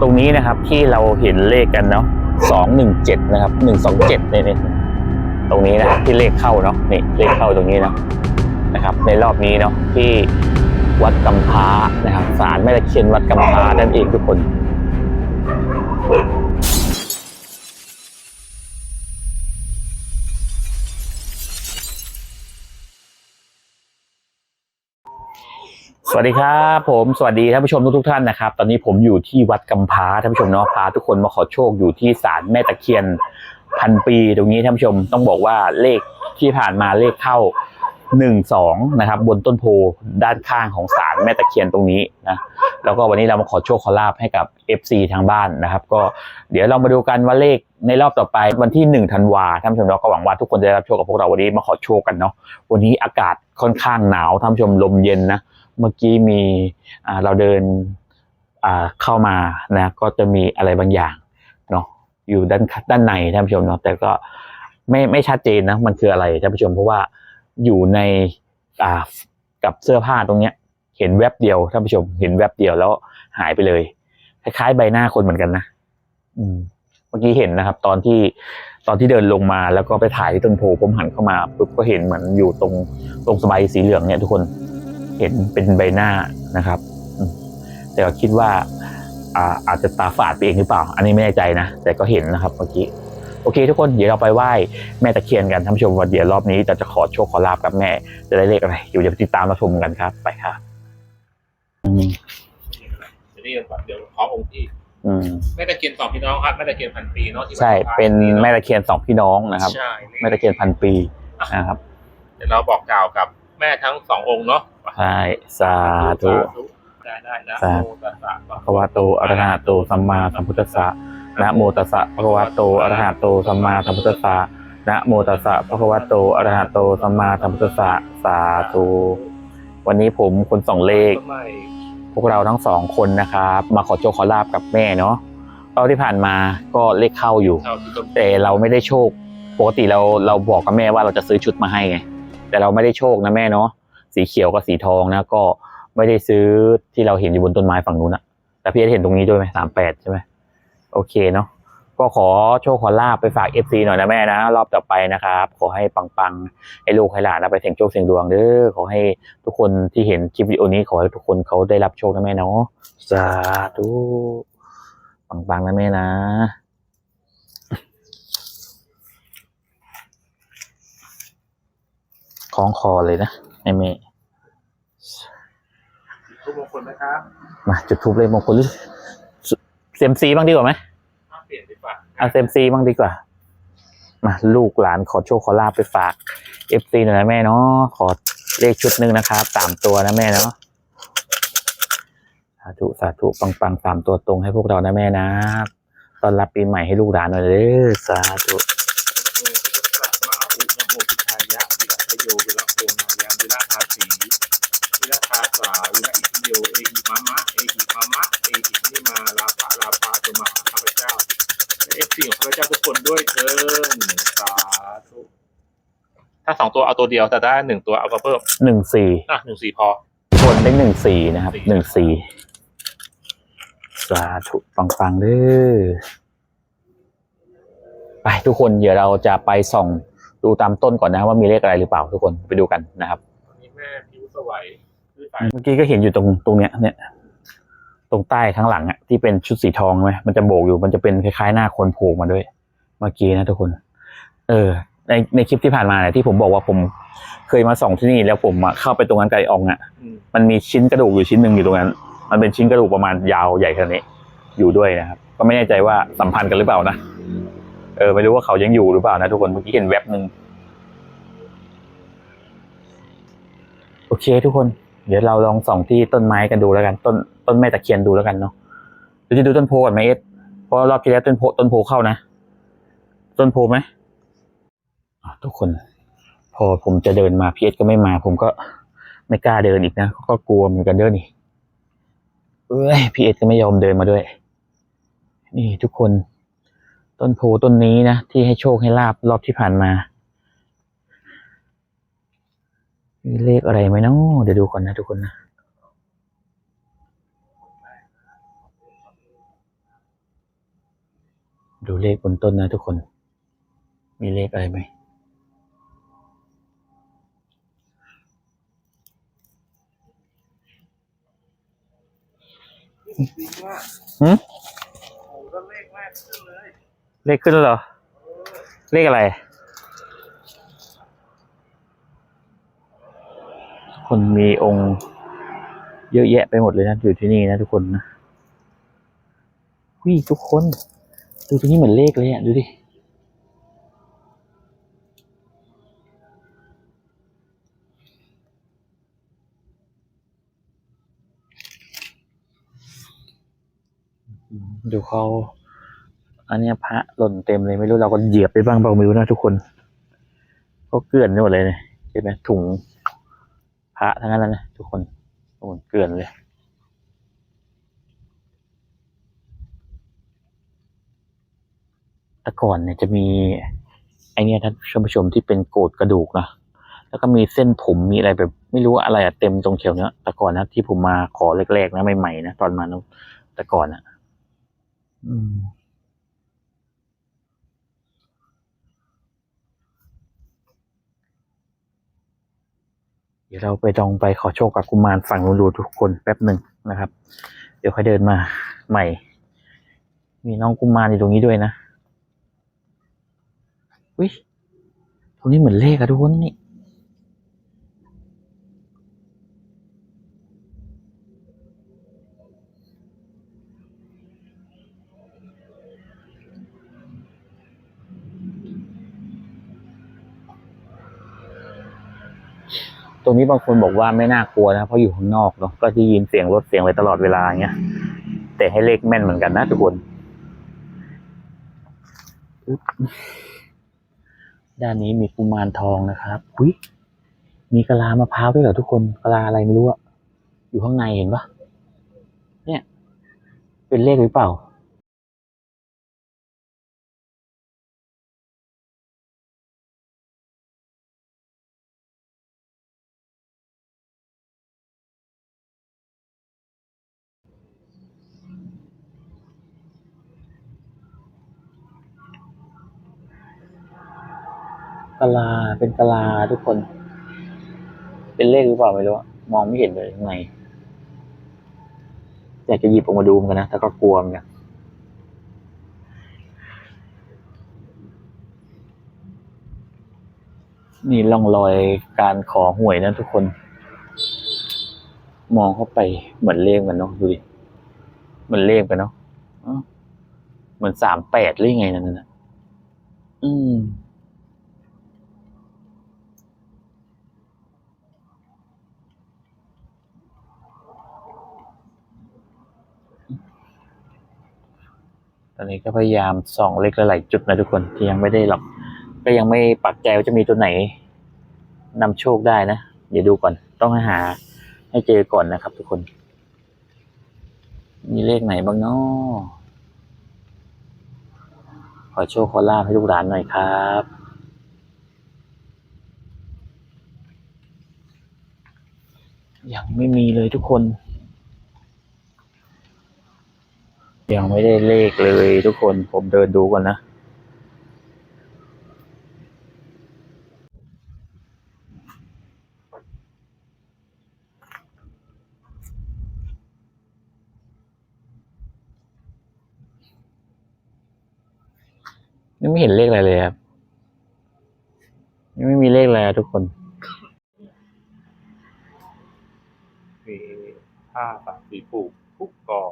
ตรงนี้นะครับที่เราเห็นเลขกันเนาะสองหนึ่งเจ็ดนะครับหนึ่งสองเจ็ดเนี่ยตรงนี้นะครับที่เลขเข้าเนาะนี่เลขเข้าตรงนี้เนาะนะครับ ในรอบนี้เนาะที่วัดกำพร้านะครับศาลแม่ตะเคียนวัดกำพร้านั่นเองทุกคน วัสดีครับผมสวัสดีท่านผู้ชมทุกท่านนะครับ ตอนนี้ผมอยู่ที่วัดกำพร้าท่านผู้ชมเนาะพาทุกคนมาขอโชคอยู่ที่ศาลแม่ตะเคียนพันปีตรงนี้ท่านผู้ชมต้องบอกว่าเลขที่ผ่านมาเลขเข้าหนึ่งสองนะครับ บนต้นโพด้านข้างของศาลแม่ตะเคียนตรงนี้นะแล้วก็วันนี้เรามาขอโชคขอลาบให้กับ FC ทางบ้านนะครับ ก็เดี๋ยวเรามาดูกันว่าเลขในรอบต่อไปวันที่หนึ่งธันวาท่านผู้ชมเราก็หวังว่าทุกคนจะได้รับโชคกับพวกเราวันนี้มาขอโชคกันเนาะวันนี้อากาศค่อนข้างหนาวท่านผู้ชมลมเย็นนะ เมื่อกี้มีเราเดินเข้ามานะก็จะมีอะไรบางอย่างเนาะอยู่ด้านด้านในท่านผู้ชมเนาะแต่ก็ไม่ไม่ชัดเจนนะมันคืออะไรท่านผู้ชมเพราะว่าอยู่ในกับเสื้อผ้าตรงเนี้ยเห็นแวบเดียวท่านผู้ชม เห็นแวบเดียวแล้วหายไปเลย คล้ายๆใบหน้าคนเหมือนกันนะอืมเมื่อกี้เห็นนะครับ ตอนที่ตอนที่เดินลงมาแล้วก็ไปถ่ายที่ต้นโพผมหันเข้ามาปุ๊บก็เห็นเหมือนอยู่ตรงตรงสบายสีเหลืองเนี่ยทุกคน เห็นเป็นใบหน้านะครับอืมแต่ก็คิดว่าอ่าอาจจะตาฝาดไปเองหรือเปล่า อันนี้ไม่แน่ใจนะ แต่ก็เห็นนะครับเมื่อกี้โอเคทุกคนเดี๋ยวเราไปไหว้แม่ตะเคียนกันท่านผู้ชมวันเดี๋ยวรอบนี้เราจะขอโชคขอลาบกับแม่ จะได้เลขอะไรอยู่เดี๋ยวไปติดตามมาชมกันครับ ไปครับอืมจะนี่ก่อนเดี๋ยวขอองค์ที่อืมแม่ตะเคียนสองพี่น้องครับแม่ตะเคียนพันปีเนาะที่วัดใช่พระเป็นที่แม่ตะเคียนสองพี่น้องนะครับใช่แม่ตะเคียนพันปีนะครับเดี๋ยวเราบอกกล่าวกับ แม่ทั้งสององค์เนาะใช่สาธุ ได้ได้นะสาโมตัสสะภะคะวะโตอะระหะโตสัมมาสัมพุทธัสสะนะโมตัสสะภะคะวะโตอะระหะโตสัมมาสัมพุทธัสสะนะโมตัสสะภะคะวะโตอะระหะโตสัมมาสัมพุทธัสสะสาธุวันนี้ผมคนส่องเลขต้นไม้พวกเราทั้งสองคนนะครับมาขอโชคขอลาบกับแม่เนาะรอบที่ผ่านมาก็เลขเข้าอยู่ เท่าที่ต้นแต่เราไม่ได้โชค ปกติเราเราบอกกับแม่ว่าเราจะซื้อชุดมาให้ไง แต่เราไม่ได้โชคนะแม่เนาะสีเขียวกับสีทองนะ ก็ไม่ได้ซื้อที่เราเห็นอยู่บนต้นไม้ฝั่งนู้นอะแต่พี่เห็นตรงนี้ด้วยไหมสามแปดใช่ไหมโอเคเนาะก็ขอโชคขอลาบไปฝากเอฟซีหน่อยนะแม่นะ รอบต่อไปนะครับ ขอให้ปังๆให้ลูกให้หลานเอาไปเสี่ยงโชคเสี่ยงดวงเด้อขอให้ทุกคนที่เห็นคลิปวิดีโอนี้ขอให้ทุกคนเขาได้รับโชคนะแม่เนาะสาธุปังๆนะแม่นะ คล้องคอเลยนะแม่เมย์ทุกมงคลนะครับมาจุดทูบเลยมงคลหรือเซยมซีบ้างดีกว่าไหมถ้าเปลี่ยนดีกว่าเอาเซยมซีบ้างดีกว่า มาลูกหลานขอโชคขอลาบไปฝากเอฟซีหน่อยนะแม่เนาะขอเลขชุดหนึ่งนะครับสามตัวนะแม่เนาะสาธุสาธุปังปังๆสามตัวตรงให้พวกเรานะแม่นะตอนรับปีใหม่ให้ลูกหลานหน่อยเด้อสาธุ โยวิรัตโตนายังวิรัตทาสีวิรัตทาสาวิรัตอิโยเอหิมามะเอหิมามะเอหินิมาลาภะลาภาจงมาหาข้าพเจ้าเอฟซีของข้าพเจ้าทุกคนด้วยเถินสาธุถ้าสองตัวเอาตัวเดียวแต่ได้หนึ่งตัวเอามาเพิ่มหนึ่งสี่อะหนึ่งสี่พอบนได้หนึ่งสี่นะครับหนึ่งสี่สาธุปังปังๆเด้อไปทุกคนเดี๋ยวเราจะไปส่อง ดูตามต้นก่อนนะว่ามีเลขอะไรหรือเปล่าทุกคนไปดูกันนะครับวันนี้แม่ผิวสวยคือสายเมื่อกี้ก็เห็นอยู่ตรงตรงเนี้ยเนี่ยตรงใต้ข้างหลังอะที่เป็นชุดสีทองไหมมันจะโบกอยู่มันจะเป็นคล้ายๆหน้าคนโผล่มาด้วย เมื่อกี้นะทุกคน เออ ในในคลิปที่ผ่านมาเนี่ยที่ผมบอกว่าผมเคยมาส่องที่นี่แล้วผมอะเข้าไปตรงนั้นไกลอองอะอืมมันมีชิ้นกระดูกอยู่ชิ้นหนึ่งอยู่ตรงนั้น มันเป็นชิ้นกระดูกประมาณยาวใหญ่ขนาดนี้อยู่ด้วยนะครับ ก็ไม่แน่ใจว่าสัมพันธ์กันหรือเปล่านะเออไม่รู้ว่าเขายังอยู่หรือเปล่านะทุกคนเมื่อกี้เห็นแวบหนึ่งโอ เคทุกคน เดี๋ยวเราลองส่องที่ต้นไม้กันดูแล้วกัน ต้นต้นแม่ตะเคียนดูแล้วกันเนาะเดี๋ยวจะดูต้นโพก่อนไหมเอสเพราะรอบที่แล้วต้นโพต้นโพเข้านะ ต้นโพไหมทุกคน พอผมจะเดินมาพีเอสก็ไม่มา ผมก็ไม่กล้าเดินอีกนะก็กลัวเหมือนกันเด้อนี่เอ้ยพีเอสก็ไม่ยอมเดินมาด้วย นี่ทุกคน ต้นโพต้นนี้นะที่ให้โชคให้ลาบรอบที่ผ่านมา มีเลขอะไรไหมเนาะเดี๋ยวดูก่อนนะทุกคนนะดูเลขบนต้นนะทุกคน มีเลขอะไรไหมดีมากหืมโอ้ก็เลขแรกขึ้นเลยเลขขึ้นแล้วเหรอ เลขอะไร คนมีองค์เยอะแยะไปหมดเลยนะอยู่ที่นี่นะทุกคนนะวิทุกคน ดูตรงนี้เหมือนเลขเลยอะ ดูดิดูเขาอันนี้พระหล่นเต็มเลยไม่รู้เราก็เหยียบไปบ้างเปล่าไม่รู้นะทุกคน ก็เกลื่อนไปหมดเลยเนี่ยเห็นไหมถุง พระทั้งนั้นแล้วนะทุกคนโอ้โหเกลื่อนเลยแต่ก่อนเนี่ยจะมีไอเนี่ยท่านผู้ชมที่เป็นโกดกระดูกนะแล้วก็มีเส้นผมมีอะไรแบบ ไม่รู้อะไรอะเต็มตรงเขียวเนี้ยแต่ก่อนนะที่ผมมาขอแรกๆนะใหม่ๆนะตอนมานะแต่ก่อนอะอืม เดี๋ยวเราไปลองไปขอโชคกับกุมารฝั่งนู้นดูทุกคนแป๊บหนึ่งนะครับ เดี๋ยวค่อยเดินมาใหม่ มีน้องกุมารอยู่ตรงนี้ด้วยนะอุ้ยตรงนี้เหมือนเลขอะทุกคนนี่ ตรงนี้บางคนบอกว่าไม่น่ากลัวนะเพราะอยู่ข้างนอกเนาะก็ได้ยินเสียงรถเสียงอะไรตลอดเวลาอย่างเงี้ยแต่ให้เลขแม่นเหมือนกันนะทุกคน ด้านนี้มีกุมารทองนะครับอุ้ยมีกะลามะพร้าวด้วยเหรอทุกคนกะลาอะไรไม่รู้อะอยู่ข้างในเห็นปะเนี่ย เป็นเลขหรือเปล่า กะลา เป็นกะลาทุกคน เป็นเลขหรือเปล่าไม่รู้ มองไม่เห็นเลยข้างในอยากจะหยิบออกมาดูเหมือนกันนะ แต่ก็กลัวเหมือนกันนี่ร่องรอยการขอหวยนะทุกคน มองเข้าไปเหมือนเลขกันเนาะดูดิเหมือนเลขกันเนาะเหมือนสามแปดหรือยังไงนั่นน่ะอืม ตอนนี้ก็พยายามส่องเลขหลายๆจุดนะทุกคนที่ยังไม่ได้หรอก ก็ยังไม่ปักใจว่าจะมีตัวไหนนำโชคได้นะ เดี๋ยวดูก่อน ต้องหาให้เจอก่อนนะครับ ทุกคน มีเลขไหนบ้างเนาะขอโชคขอลาภให้ลูกหลานหน่อยครับยังไม่มีเลยทุกคน ยังไม่ได้เลขเลยทุกคนผมเดินดูก่อนนะ ยังไม่เห็นเลขอะไรเลยครับ ยังไม่มีเลขอะไรทุกคนมีผ้าสามสีผูกทุกกอ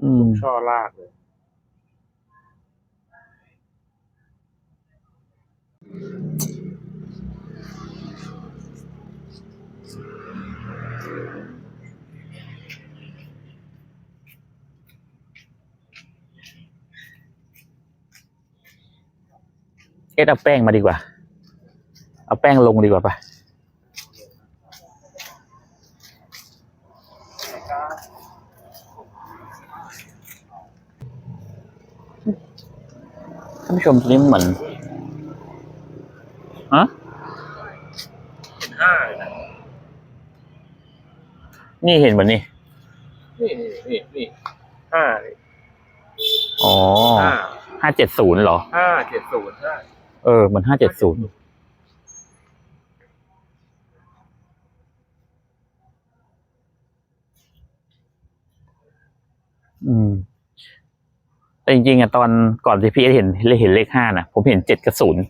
อืม ช่อลากเลย เอ็ดเอาแป้งมาดีกว่า เอาแป้งลงดีกว่าปะ ผู้ชมตัวนี้เหมือนฮะเห็นห้าเลยนะนี่เห็นเหมือนนี่นี่นี่นี่ห้าเลยอ๋อห้าห้าเจ็ดศูนย์เหรอห้าเจ็ดศูนย์ใช่เออมันห้าเจ็ดศูนย์อืม จริงๆอะตอนก่อนที่พี่เห็นเห็นเลขห้านะผมเห็นเจ็ดกับศูนย์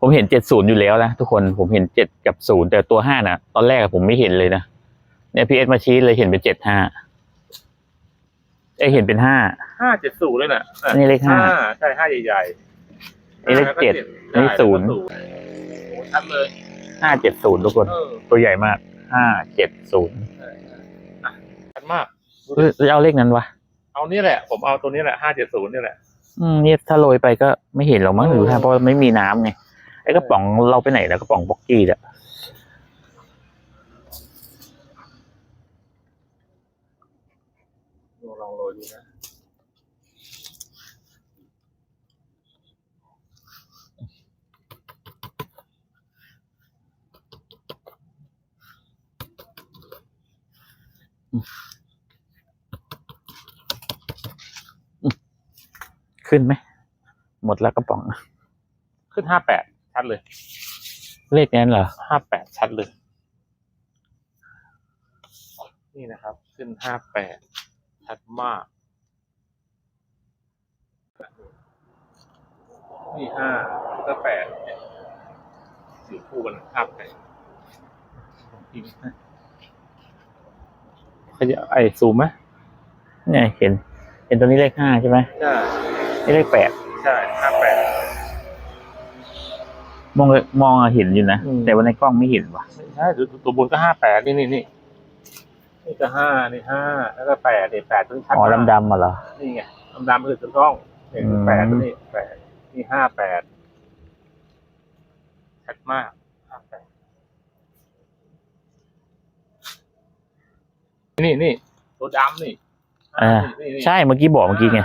ผมเห็นเจ็ดศูนย์อยู่แล้วนะทุกคนผมเห็นเจ็ดกับศูนย์แต่ตัวห้านะตอนแรกอะผมไม่เห็นเลยนะเนี่ยพี่เอสมาชี้เลยเห็นเป็นเจ็ดห้าเอยเห็นเป็นห้าห้าเจ็ดศูนย์เลยน่ะอันนี้เลขห้าใช่ห้าใหญ่ๆนี่เลขเจ็ดห้าอันนี้ศูนย์โอ้ชัดเลยห้าเจ็ดศูนย์ทุกคนเออตัวใหญ่มากห้าเจ็ดศูนย์ใช่อะชัดมากเอ้ยแล้วเอาเลขนั้นวะ เอานี่แหละ ผมเอาตัวนี้แหละห้าเจ็ดศูนย์นี่แหละ อืมเนี่ยถ้าโรยไปก็ไม่เห็นหรอกมั้งเอหอรือถ้าเพราะว่าไม่มีน้ำไงไอ้กระป๋องเราไปไหนแล้วกระป๋องบ็อกกี้อะลองโรยดูนะ ขึ้นไหม หมดแล้วกระป๋อง ขึ้นห้าแปดชัดเลย เลขนั้นเหรอห้าแปดชัดเลย นี่นะครับ ขึ้นห้าแปดชัดมาก นี่ห้าก็แปดเนี่ยอยู่คู่กันห้าแปดจริงนะขยับไอ้ซูมไหมเนี่ยเห็น เห็นตัวนี้เลขห้าใช่ไหมใช่นี่ เลขแปดใช่ห้าแปด มองมองอะเห็นอยู่นะ อืม แต่ว่าในกล้องไม่เห็นว่ะไม่ใช่ตัวตัวบนก็ห้าแปดนี่นี่นี่นี่ก็ห้านี่ห้าแล้วก็แปดนี่แปดตัวนี้ชัดอ๋อมากดำๆมาเหรอ นี่ไงดำดำๆคือตัวกล้องนี่อืมแปดตัวนี้แปดนี่ห้าแปดชัดมากห้าแปดนี่นี่ตัวดำนี่อ่า นี่นี่ใช่เมื่อกี้บอกเมื่อกี้ไง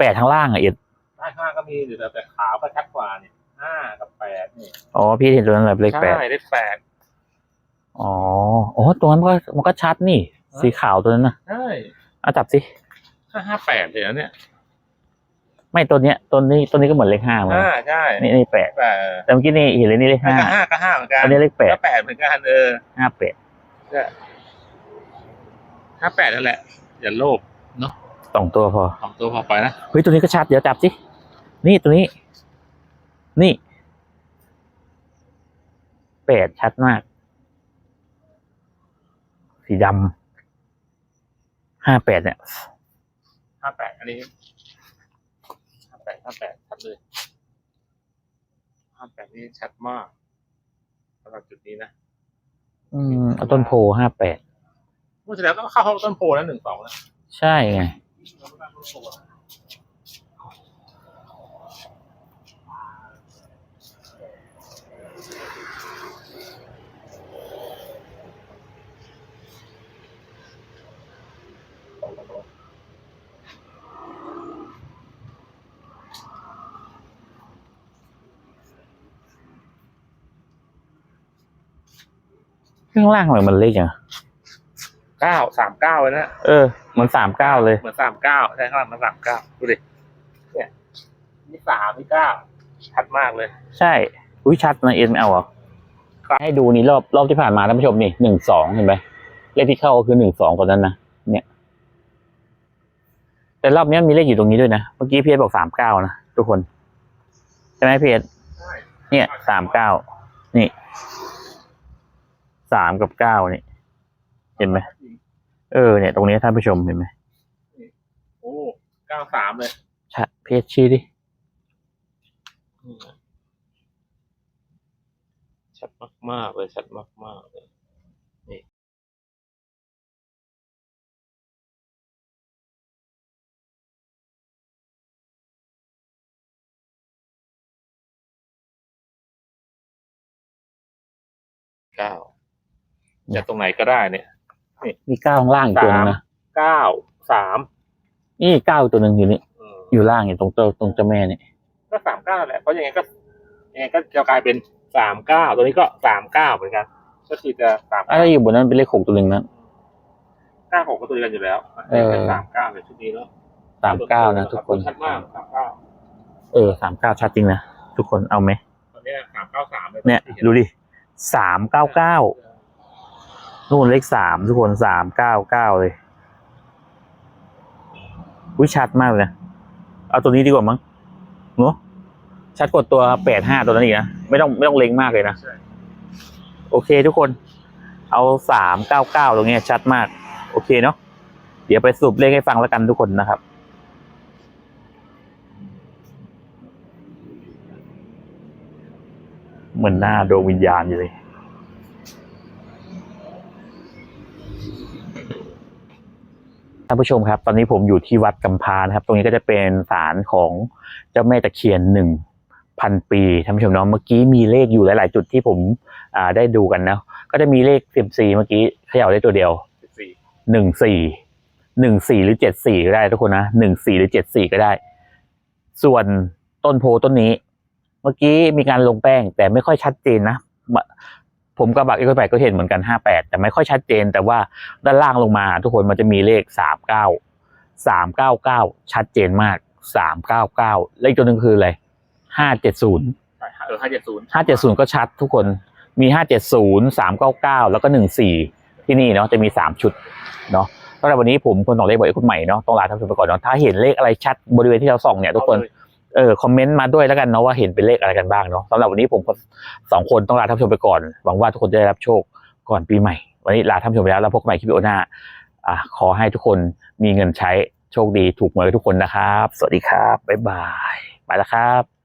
แปดทางล่างอะเอ็ดห้าห้าก็มีแต่แต่ขาวก็ชัดกว่านี่ห้ากับแปดนี่อ๋อพี่เห็นตัวนั้นแบบเลขแปดใช่เลขแปดอ๋อโอ้ตัวนั้นก็มันก็ชัดนี่ สีขาวตัวนั้นนะใช่เอาจับสิห้าห้าแปดเลยนะเนี่ย ไม่ตัวเนี้ยตัวนี้ตัวนี้ก็เหมือนเลขห้าเหมือนห้ากันใช่นี่นี่แปดแปดแต่เมื่อกี้นี่เห็นเลยนี่เลขห้าห้าก็ห้าก็ห้าเหมือนกันอันนี้เลขแปดก็แปดเหมือนกันเออห้าแปดใช่ห้าแปดนั่นแหละ อย่าโลภเนาะ สองตัวพอสองตัวพอไปนะเฮ้ยตัวนี้ก็ชัดเดี๋ยวจับสินี่ตัวนี้ นี่แปดชัดมาก สีดำห้าแปดเนี่ยห้าแปดอันนี้ห้าแปดห้าแปดชัดเลยห้าแปดนี่ชัดมากสำหรับจุดนี้นะ อืมเอาต้นโพห้าแปดเมื่อที่แล้วก็เข้าห้องต้นโพแล้วหนึ่งสองนะใช่ไง ข้างล่างทำไมมันเล็กอะ เก้าสามเก้าเลยนะเออเหมือนสามเก้าเลยเหมือนสามเก้าใช่ข้างหลังมันสามเก้าดูดิเนี่ยมีสามมีเก้าชัดมากเลย ใช่อุ้ยชัดนะเอ็นเอาเหรอให้ดูนี่รอบรอบที่ผ่านมาท่านผู้ชมนี่หนึ่งสองเห็นไหมเลขที่เข้าก็คือหนึ่งสองตอนนั้นนะเนี่ย แต่รอบนี้มีเลขอยู่ตรงนี้ด้วยนะเมื่อกี้พีเอสบอกสามเก้านะทุกคนใช่ไหมพีเอสใช่เนี่ยสามเก้านี่สามกับเก้านี่ เห็นไหม เออเนี่ยตรงนี้ท่านผู้ชมเห็นไหมโอ้เก้าสามเลยชัดพีเอสชี้ดิชัดมากๆเลยชัดมากๆเลยนี่เก้าจะตรงไหนก็ได้เนี่ย มีเก้าข้างล่างอีกตัวนึงนะเก้าสามนี่เก้าอีกตัวหนึ่งอยู่นี่ อืมอยู่ล่างอยู่ตรงเจ้าตรงเจ้าแม่นี่ก็สามเก้าแหละ เพราะยังไงก็ยังไงก็จะกลายเป็นสามเก้าตัวนี้ก็สามเก้าเหมือนกัน ก็คือจะสามอะถ้าอยู่บนนั้นเป็นเลขหกตัวหนึ่งนะ เก้าหกก็ตัวเดียวกันอยู่แล้วเออเป็นสามเก้าในชุดนี้เนาะสามเก้านะทุกคนชัดมากสามเก้าเออสามเก้าชัดจริงนะทุกคนเอาไหมตอนนี้สามเก้าสามเนี่ยดูดิสามเก้าเก้า นู่นเลขสามทุกคนสามเก้าเก้าเลยวิชัดมากเลยนะเอาตัวนี้ดีกว่ามั้งเนอะชัดกว่าตัวแปดห้าตัวนั้นอีกนะไม่ต้องไม่ต้องเล็งมากเลยนะโอเคทุกคน เอาสามเก้าเก้าตรงเนี้ยชัดมาก โอเคเนาะเดี๋ยวไปสรุปเลขให้ฟังแล้วกันทุกคนนะครับเหมือนหน้าดวงวิญญาณอยู่เลย ท่านผู้ชมครับ ตอนนี้ผมอยู่ที่วัดกำพานะครับ ตรงนี้ก็จะเป็นศาลของเจ้าแม่ตะเคียนหนึ่งพันปีท่านผู้ชมเนาะเมื่อกี้มีเลขอยู่หลาย ๆ จุดที่ผมได้ดูกันนะก็จะมีเลขสิบสี่เมื่อกี้เขย่าได้ตัวเดียวสี่หนึ่งสี่หนึ่งสี่หรือเจ็ดสี่ก็ได้ทุกคนนะหนึ่งสี่หรือเจ็ดสี่ก็ได้ ส่วนต้นโพต้นนี้ เมื่อกี้มีการลงแป้งแต่ไม่ค่อยชัดเจนนะ ผมกับบักเอ็กซ์แปดก็เห็นเหมือนกันห้าแปดแต่ไม่ค่อยชัดเจน แต่ว่าด้านล่างลงมา ทุกคนมันจะมีเลขสามเก้าสามเก้าเก้าชัดเจนมากสามเก้าเก้าเลขตัวหนึ่งคืออะไรห้าเจ็ดศูนย์ใช่เออห้าเจ็ดศูนย์ห้าเจ็ดศูนย์ก็ชัดทุกคนมีห้าเจ็ดศูนย์สามเก้าเก้าแล้วก็หนึ่งสี่ที่นี่เนาะจะมีสามชุดเนาะสำหรับวันนี้ผมคนส่องเลขบอกไอ้คนใหม่เนาะต้องลาท่านผู้ชมไปก่อนเนาะถ้าเห็นเลขอะไรชัดบริเวณที่เราส่องเนี่ยทุกคน เออคอมเมนต์มาด้วยแล้วกันเนาะว่าเห็นเป็นเลขอะไรกันบ้างเนาะสำหรับวันนี้ผมสองคนต้องลาท่านผู้ชมไปก่อน หวังว่าทุกคนจะได้รับโชคก่อนปีใหม่ วันนี้ลาท่านผู้ชมไปแล้วแล้วพบกันใหม่คลิปโอหน้าอะขอให้ทุกคนมีเงินใช้โชคดีถูกหวยทุกคนนะครับ สวัสดีครับบ๊ายบายไปแล้วครับ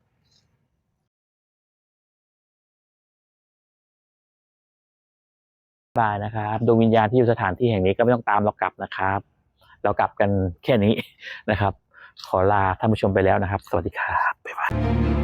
บายนะครับดวงวิญญาณที่อยู่สถานที่แห่งนี้ก็ไม่ต้องตามเรากลับนะครับ เรากลับกันแค่นี้นะครับ ขอลาท่านผู้ชมไปแล้วนะครับ สวัสดีครับบ๊ายบาย